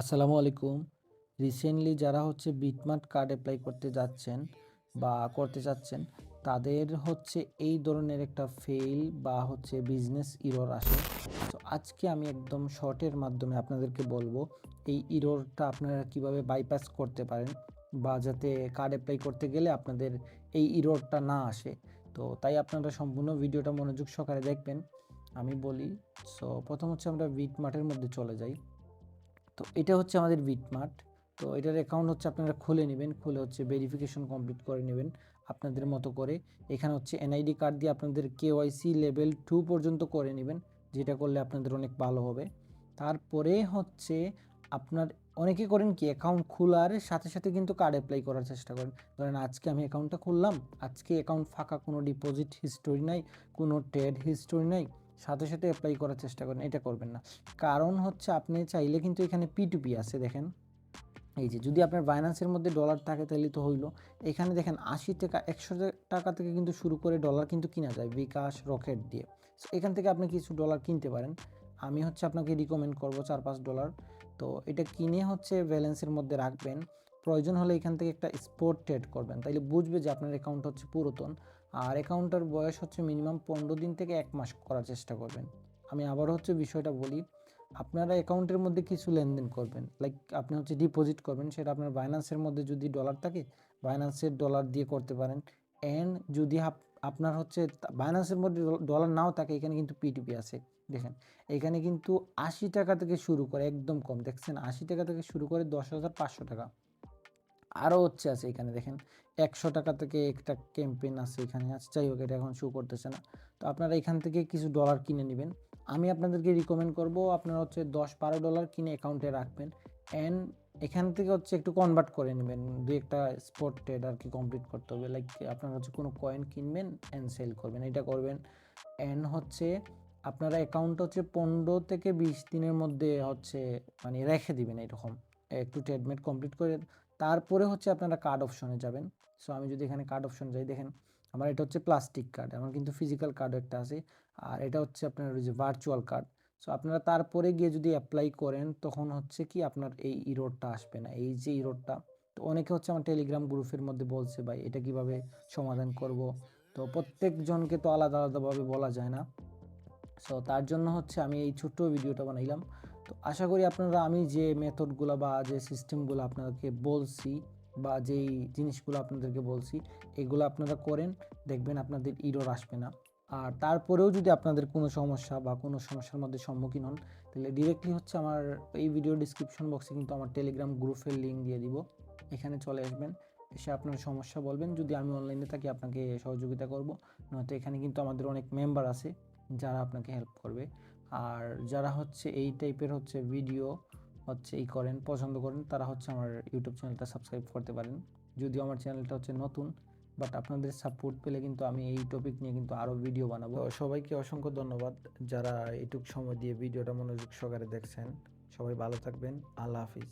আসসালামু আলাইকুম। রিসেন্টলি যারা হচ্ছে বিটমার্ট কার্ড অ্যাপ্লাই করতে যাচ্ছেন বা করতে চাচ্ছেন তাদের হচ্ছে এই ধরনের একটা ফেল বা হচ্ছে বিজনেস ইরর আসে। তো আজকে আমি একদম শর্টের মাধ্যমে আপনাদেরকে বলব, এই ইররটা আপনারা কীভাবে বাইপাস করতে পারেন বা যাতে কার্ড অ্যাপ্লাই করতে গেলে আপনাদের এই ইররটা না আসে। তো তাই আপনারা সম্পূর্ণ ভিডিওটা মনোযোগ সহকারে দেখবেন। আমি বলি সো প্রথম হচ্ছে আমরা বিটমার্টের মধ্যে চলে যাই। তো এটা হচ্ছে আমাদের বিটমার্ট তো এটার অ্যাকাউন্ট হচ্ছে আপনারা খুলে নেবেন, খুলে হচ্ছে ভেরিফিকেশন কমপ্লিট করে নেবেন আপনাদের মতো করে। এখানে হচ্ছে এনআইডি কার্ড দিয়ে আপনাদের কেওয়াইসি লেভেল টু পর্যন্ত করে নেবেন, যেটা করলে আপনাদের অনেক ভালো হবে। তারপরে হচ্ছে আপনার, অনেকে করেন কি অ্যাকাউন্ট খোলার সাথে সাথে কিন্তু কার্ড অ্যাপ্লাই করার চেষ্টা করেন। ধরেন আজকে আমি অ্যাকাউন্টটা খুললাম, আজকে অ্যাকাউন্ট ফাঁকা কোনো ডিপোজিট হিস্টোরি নাই, কোনো ট্রেড হিস্টোরি নাই। সাথে সাথে অ্যাপ্লাই করার চেষ্টা করেন, এটা করবেন না। কারণ হচ্ছে আপনি চাইলে কিন্তু এখানে পি আছে, দেখেন। এই যে, যদি আপনার বাইন্যান্সের মধ্যে ডলার থাকে তাহলে তো হইল। এখানে দেখেন আশি টাকা, একশো টাকা থেকে কিন্তু শুরু করে ডলার কিন্তু কিনা যায়, বিকাশ, রকেট দিয়ে। এখান থেকে আপনি কিছু ডলার কিনতে পারেন। আমি হচ্ছে আপনাকে রিকমেন্ড করব চার পাঁচ ডলার তো এটা কিনে হচ্ছে ব্যালেন্সের মধ্যে রাখবেন। প্রয়োজন হলে এখান থেকে একটা স্পোর্ট ট্রেড করবেন। তাইলে বুঝবে যে আপনার অ্যাকাউন্ট হচ্ছে পুরাতন। আর অ্যাকাউন্টের বয়স হচ্ছে মিনিমাম পনেরো দিন থেকে এক মাস করার চেষ্টা করবেন। আমি আবার হচ্ছে বিষয়টা বলি, আপনারা অ্যাকাউন্টের মধ্যে কিছু লেনদেন করবেন। লাইক আপনি হচ্ছে ডিপোজিট করবেন, সেটা আপনার বাইন্যান্সের মধ্যে যদি ডলার থাকে বাইন্যান্সের ডলার দিয়ে করতে পারেন। অ্যান্ড যদি আপনার হচ্ছে বাইন্যান্সের মধ্যে ডলার নাও থাকে, এখানে কিন্তু পিটিপি আছে। দেখেন, এখানে কিন্তু আশি টাকা থেকে শুরু করে, একদম কম। দেখছেন, আশি টাকা থেকে শুরু করে দশ হাজার পাঁচশো টাকা। আরও হচ্ছে আছে এখানে, দেখেন। একশো টাকা থেকে একটা ক্যাম্পেইন আছে এখানে আছে যাই হোক, এটা এখন শো করতেছে না। তো আপনারা এখান থেকে কিছু ডলার কিনে নেবেন। আমি আপনাদেরকে রিকমেন্ড করব, আপনারা হচ্ছে দশ বারো ডলার কিনে অ্যাকাউন্টে রাখবেন। অ্যান্ড এখান থেকে হচ্ছে একটু কনভার্ট করে নেবেন। দু একটা স্পট ট্রেড আর কি কমপ্লিট করতে হবে। লাইক আপনারা হচ্ছে কোনো কয়েন কিনবেন অ্যান্ড সেল করবেন, এটা করবেন। অ্যান্ড হচ্ছে আপনারা অ্যাকাউন্ট হচ্ছে পনেরো থেকে বিশ দিনের মধ্যে হচ্ছে মানে রেখে দিবেন এরকম। একটু ট্রেডমেট কমপ্লিট করে তারপরে হচ্ছে আপনারা কার্ড অপশনে যাবেন। সো আমি যদি এখানে কার্ড অপশন যাই, দেখেন আমার এটা হচ্ছে প্লাস্টিক কার্ড আমার কিন্তু ফিজিক্যাল কার্ডও একটা আছে। আর এটা হচ্ছে আপনার ওই যে ভার্চুয়াল কার্ড সো আপনারা তারপরে গিয়ে যদি অ্যাপ্লাই করেন, তখন হচ্ছে কি আপনার এই ইরোডটা আসবে না। এই যে ইরোডটা তো অনেকে হচ্ছে আমার টেলিগ্রাম গ্রুপের মধ্যে বলছে, ভাই, এটা কীভাবে সমাধান করব? তো প্রত্যেকজনকে তো আলাদা আলাদাভাবে বলা যায় না। সো তার জন্য হচ্ছে আমি এই ছোট্ট ভিডিওটা বানাইলাম। তো আশা করি আপনারা আমি যে মেথডগুলো বা যে সিস্টেমগুলো আপনাদেরকে বলছি বা যেই জিনিসগুলো আপনাদেরকে বলছি, এগুলো আপনারা করেন, দেখবেন আপনাদের ইরোর আসবে না। আর তারপরেও যদি আপনাদের কোনো সমস্যা বা কোনো সমস্যার মধ্যে সম্মুখীন হন, তাহলে ডিরেক্টলি হচ্ছে আমার এই ভিডিও ডিসক্রিপশন বক্সে কিন্তু আমার টেলিগ্রাম গ্রুপের লিঙ্ক দিয়ে দিব। এখানে চলে আসবেন, এসে আপনার সমস্যা বলবেন। যদি আমি অনলাইনে থাকি, আপনাকে সহযোগিতা করব। নয়তো এখানে কিন্তু আমাদের অনেক মেম্বার আছে, যারা আপনাকে হেল্প করবে। আর যারা হচ্ছে এই টাইপের হচ্ছে ভিডিও হচ্ছে এই করেন, পছন্দ করেন, তারা হচ্ছে আমার ইউটিউব চ্যানেলটা সাবস্ক্রাইব করতে পারেন। যদিও আমার চ্যানেলটা হচ্ছে নতুন বাট আপনাদের সাপোর্ট পেলে কিন্তু আমি এই টপিক নিয়ে কিন্তু আরও ভিডিও বানাবো। সবাইকে অসংখ্য ধন্যবাদ যারা এটুক সময় দিয়ে ভিডিওটা মনোযোগ সহকারে দেখছেন। সবাই ভালো থাকবেন। আল্লাহ হাফিজ।